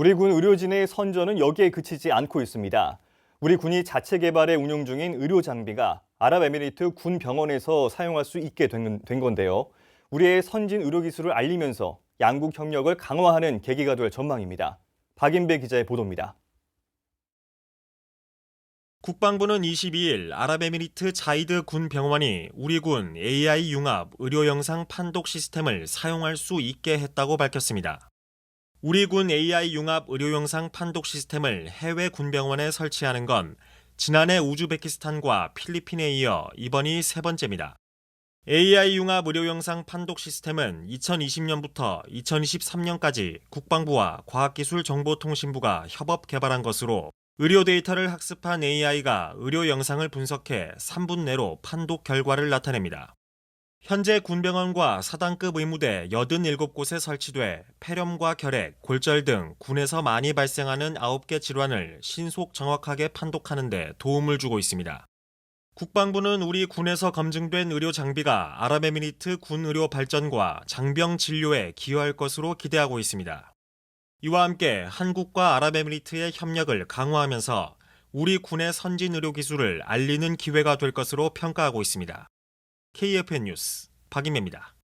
우리 군 의료진의 선전은 여기에 그치지 않고 있습니다. 우리 군이 자체 개발에 운용 중인 의료 장비가 아랍에미리트 군 병원에서 사용할 수 있게 된, 된 건데요. 우리의 선진 의료 기술을 알리면서 양국 협력을 강화하는 계기가 될 전망입니다. 박인배 기자의 보도입니다. 국방부는 22일 아랍에미리트 자이드 군 병원이 우리 군 AI 융합 의료 영상 판독 시스템을 사용할 수 있게 했다고 밝혔습니다. 우리 군 AI 융합 의료 영상 판독 시스템을 해외 군병원에 설치하는 건 지난해 우즈베키스탄과 필리핀에 이어 이번이 세 번째입니다. AI 융합 의료 영상 판독 시스템은 2020년부터 2023년까지 국방부와 과학기술정보통신부가 협업 개발한 것으로 의료 데이터를 학습한 AI가 의료 영상을 분석해 3분 내로 판독 결과를 나타냅니다. 현재 군병원과 사단급 의무대 87곳에 설치돼 폐렴과 결핵, 골절 등 군에서 많이 발생하는 9개 질환을 신속 정확하게 판독하는 데 도움을 주고 있습니다. 국방부는 우리 군에서 검증된 의료 장비가 아랍에미리트 군 의료 발전과 장병 진료에 기여할 것으로 기대하고 있습니다. 이와 함께 한국과 아랍에미리트의 협력을 강화하면서 우리 군의 선진 의료 기술을 알리는 기회가 될 것으로 평가하고 있습니다. KFN 뉴스 박임혜입니다.